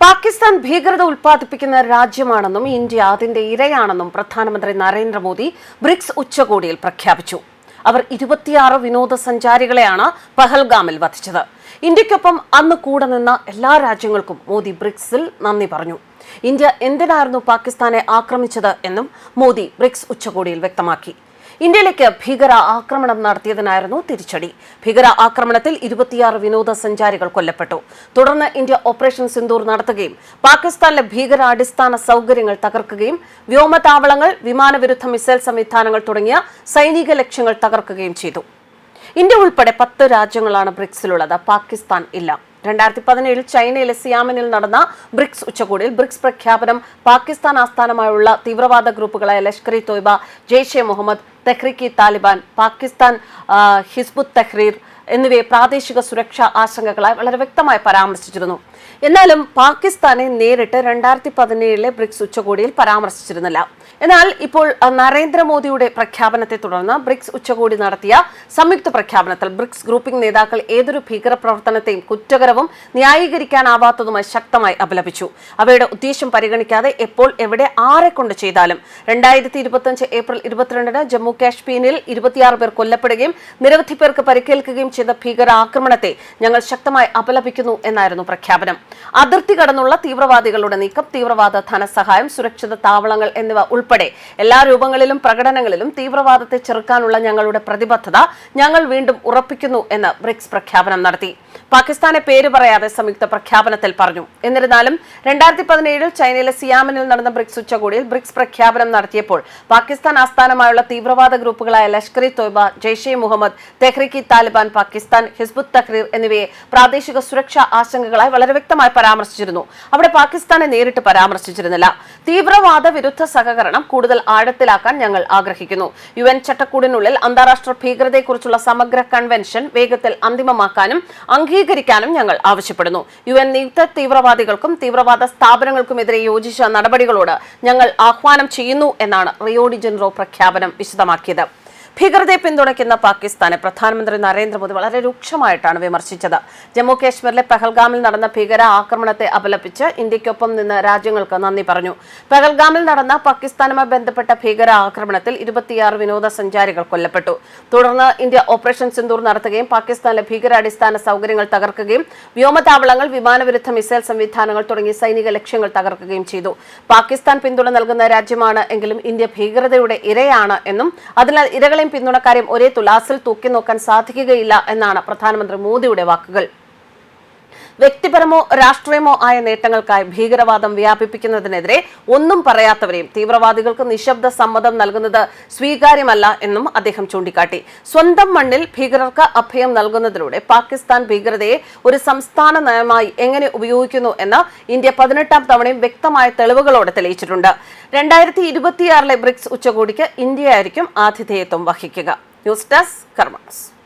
പാകിസ്ഥാൻ ഭീകരത ഉൽപ്പാദിപ്പിക്കുന്ന രാജ്യമാണെന്നും ഇന്ത്യ അതിന്റെ ഇരയാണെന്നും പ്രധാനമന്ത്രി നരേന്ദ്രമോദി ബ്രിക്സ് ഉച്ചകോടിയിൽ പ്രഖ്യാപിച്ചു. അവർ ഇരുപത്തിയാറ് വിനോദസഞ്ചാരികളെയാണ് പഹൽഗാമിൽ വധിച്ചത്. ഇന്ത്യക്കൊപ്പം അന്ന് കൂടെ നിന്ന എല്ലാ രാജ്യങ്ങൾക്കും മോദി ബ്രിക്സിൽ നന്ദി പറഞ്ഞു. ഇന്ത്യ എന്തിനായിരുന്നു പാകിസ്ഥാനെ ആക്രമിച്ചത് എന്നും മോദി ബ്രിക്സ് ഉച്ചകോടിയിൽ വ്യക്തമാക്കി. ഇന്ത്യയിലേക്ക് ഭീകര ആക്രമണം നടത്തിയതിനായിരുന്നു തിരിച്ചടി. ഭീകര ആക്രമണത്തിൽ ഇരുപത്തിയാറ് വിനോദസഞ്ചാരികൾ കൊല്ലപ്പെട്ടു. തുടർന്ന് ഇന്ത്യ ഓപ്പറേഷൻ സിന്ദൂർ നടത്തുകയും പാകിസ്ഥാനിലെ ഭീകര അടിസ്ഥാന സൗകര്യങ്ങൾ തകർക്കുകയും വ്യോമതാവളങ്ങൾ വിമാനവിരുദ്ധ മിസൈൽ സംവിധാനങ്ങൾ തുടങ്ങിയ സൈനിക ലക്ഷ്യങ്ങൾ തകർക്കുകയും ചെയ്തു. ഇന്ത്യ ഉൾപ്പെടെ പത്ത് രാജ്യങ്ങളാണ് ബ്രിക്സിലുള്ളത്. പാകിസ്ഥാൻ ഇല്ല. രണ്ടായിരത്തി പതിനേഴിൽ ചൈനയിലെ സിയാമനിൽ നടന്ന ബ്രിക്സ് ഉച്ചകോടിയിൽ ബ്രിക്സ് പ്രഖ്യാപനം പാകിസ്ഥാൻ ആസ്ഥാനമായുള്ള തീവ്രവാദ ഗ്രൂപ്പുകളായ Lashkar e Taiba Jaish e Mohammed Tehreek Taliban Pakistan Hizb ut Tahrir എന്നിവയെ പ്രാദേശിക സുരക്ഷാ ആശങ്കകളായി വളരെ വ്യക്തമായി പരാമർശിച്ചിരുന്നു. എന്നാലും പാകിസ്ഥാനെ നേരിട്ട് രണ്ടായിരത്തി പതിനേഴിലെ ബ്രിക്സ് ഉച്ചകോടിയിൽ പരാമർശിച്ചിരുന്നില്ല. എന്നാൽ ഇപ്പോൾ നരേന്ദ്രമോദിയുടെ പ്രഖ്യാപനത്തെ തുടർന്ന് ബ്രിക്സ് ഉച്ചകോടി നടത്തിയ സംയുക്ത പ്രഖ്യാപനത്തിൽ ബ്രിക്സ് ഗ്രൂപ്പിംഗ് നേതാക്കൾ ഏതൊരു ഭീകരപ്രവർത്തനത്തെയും കുറ്റകരവും ന്യായീകരിക്കാനാവാത്തതുമായി ശക്തമായി അപലപിച്ചു. അവയുടെ ഉദ്ദേശം പരിഗണിക്കാതെ എപ്പോൾ എവിടെ ആരെ കൊണ്ട് ചെയ്താലും രണ്ടായിരത്തി ഇരുപത്തിയഞ്ച് ഏപ്രിൽ ഇരുപത്തിരണ്ടിന് ജമ്മു കാശ്മീരിൽ ഇരുപത്തിയാറ് പേർ കൊല്ലപ്പെടുകയും നിരവധി പേർക്ക് പരിക്കേൽക്കുകയും ചെയ്ത ഭീകരാക്രമണത്തെ ഞങ്ങൾ ശക്തമായി അപലപിക്കുന്നു എന്നായിരുന്നു പ്രഖ്യാപനം. അതിർത്തി കടന്നുള്ള തീവ്രവാദികളുടെ നീക്കം തീവ്രവാദ ധനസഹായം സുരക്ഷിത താവളങ്ങൾ എന്നിവ ഉൾപ്പെടെ എല്ലാ രൂപങ്ങളിലും പ്രകടനങ്ങളിലും തീവ്രവാദത്തെ ചെറുക്കാനുള്ള ഞങ്ങളുടെ പ്രതിബദ്ധത ഞങ്ങൾ വീണ്ടും ഉറപ്പിക്കുന്നു എന്ന് ബ്രിക്സ് പ്രഖ്യാപനം നടത്തി. പാകിസ്ഥാനെ പേര് പറയാതെ സംയുക്ത പ്രഖ്യാപനത്തിൽ പറഞ്ഞു. എന്നിരുന്നാലും രണ്ടായിരത്തി പതിനേഴിൽ ചൈനയിലെ സിയാമനിൽ നടന്ന ബ്രിക്സ് ഉച്ചകോടിയിൽ ബ്രിക്സ് പ്രഖ്യാപനം നടത്തിയപ്പോൾ പാകിസ്ഥാൻ ആസ്ഥാനമായുള്ള തീവ്രവാദ ഗ്രൂപ്പുകളായ Lashkar e Taiba Jaish e Mohammed Tehreek Taliban Pakistan Hizb ut Tahrir എന്നിവയെ പ്രാദേശിക സുരക്ഷാ ആശങ്കകളായി വളരെ വ്യക്തമായി പരാമർശിച്ചിരുന്നു. അവിടെ പാകിസ്ഥാനെ നേരിട്ട് പരാമർശിച്ചിരുന്നില്ല. തീവ്രവാദ വിരുദ്ധ സഹകരണം കൂടുതൽ ആഴത്തിലാക്കാൻ ഞങ്ങൾ ആഗ്രഹിക്കുന്നു. യു എൻ ചട്ടക്കൂടിനുള്ളിൽ അന്താരാഷ്ട്ര ഭീകരതയെക്കുറിച്ചുള്ള സമഗ്ര കൺവെൻഷൻ വേഗത്തിൽ അന്തിമമാക്കാനും അംഗീകരിക്കാനും ഞങ്ങൾ ആവശ്യപ്പെടുന്നു. യു എൻ നിയുക്ത തീവ്രവാദികൾക്കും തീവ്രവാദ സ്ഥാപനങ്ങൾക്കുമെതിരെ യോജിച്ച നടപടികളോട് ഞങ്ങൾ ആഹ്വാനം ചെയ്യുന്നു എന്നാണ് റിയോഡി ജനറോ പ്രഖ്യാപനം വിശദമാക്കിയത്. ഭീകരതയെ പിന്തുണയ്ക്കുന്ന പാകിസ്ഥാനെ പ്രധാനമന്ത്രി നരേന്ദ്രമോദി വളരെ രൂക്ഷമായിട്ടാണ് വിമർശിച്ചത്. ജമ്മു കാശ്മീരിലെ പെഹൽഗാമിൽ നടന്ന ഭീകര ആക്രമണത്തെ അപലപിച്ച് ഇന്ത്യക്കൊപ്പം നിന്ന് രാജ്യങ്ങൾക്ക് നന്ദി പറഞ്ഞു. പെഹൽഗാമിൽ നടന്ന പാകിസ്ഥാനുമായി ബന്ധപ്പെട്ട ഭീകര ആക്രമണത്തിൽ ഇരുപത്തിയാറ് വിനോദസഞ്ചാരികൾ കൊല്ലപ്പെട്ടു. തുടർന്ന് ഇന്ത്യ ഓപ്പറേഷൻ സിന്ദൂർ നടത്തുകയും പാകിസ്ഥാനിലെ ഭീകരാടിസ്ഥാന സൗകര്യങ്ങൾ തകർക്കുകയും വ്യോമതാവളങ്ങൾ വിമാനവിരുദ്ധ മിസൈൽ സംവിധാനങ്ങൾ തുടങ്ങി സൈനിക ലക്ഷ്യങ്ങൾ തകർക്കുകയും ചെയ്തു. പാകിസ്ഥാൻ പിന്തുണ നൽകുന്ന രാജ്യമാണ് എങ്കിലും ഇന്ത്യ ഭീകരതയുടെ ഇരയാണ് എന്നും അതിനാൽ ഇരകളെയും പിന്തുണക്കാരെയും ഒരേ തുലാസിൽ തൂക്കി നോക്കാൻ സാധിക്കുകയില്ല എന്നാണ് പ്രധാനമന്ത്രി മോദിയുടെ വാക്കുകൾ. വ്യക്തിപരമോ രാഷ്ട്രീയമോ ആയ നേട്ടങ്ങൾക്കായി ഭീകരവാദം വ്യാപിപ്പിക്കുന്നതിനെതിരെ ഒന്നും പറയാത്തവരെയും തീവ്രവാദികൾക്ക് നിശബ്ദ സമ്മതം നൽകുന്നത് സ്വീകാര്യമല്ല എന്നും അദ്ദേഹം ചൂണ്ടിക്കാട്ടി. സ്വന്തം മണ്ണിൽ ഭീകരർക്ക് അഭയം നൽകുന്നതിലൂടെ പാകിസ്ഥാൻ ഭീകരതയെ ഒരു സംസ്ഥാന നയമായി എങ്ങനെ ഉപയോഗിക്കുന്നു എന്ന് ഇന്ത്യ പതിനെട്ടാം തവണയും വ്യക്തമായ തെളിവുകളോടെ തെളിയിച്ചിട്ടുണ്ട്. രണ്ടായിരത്തി ഇരുപത്തിയാറിലെ ബ്രിക്സ് ഉച്ചകോടിക്ക് ഇന്ത്യയായിരിക്കും ആതിഥേയത്വം വഹിക്കുക. News desk karmas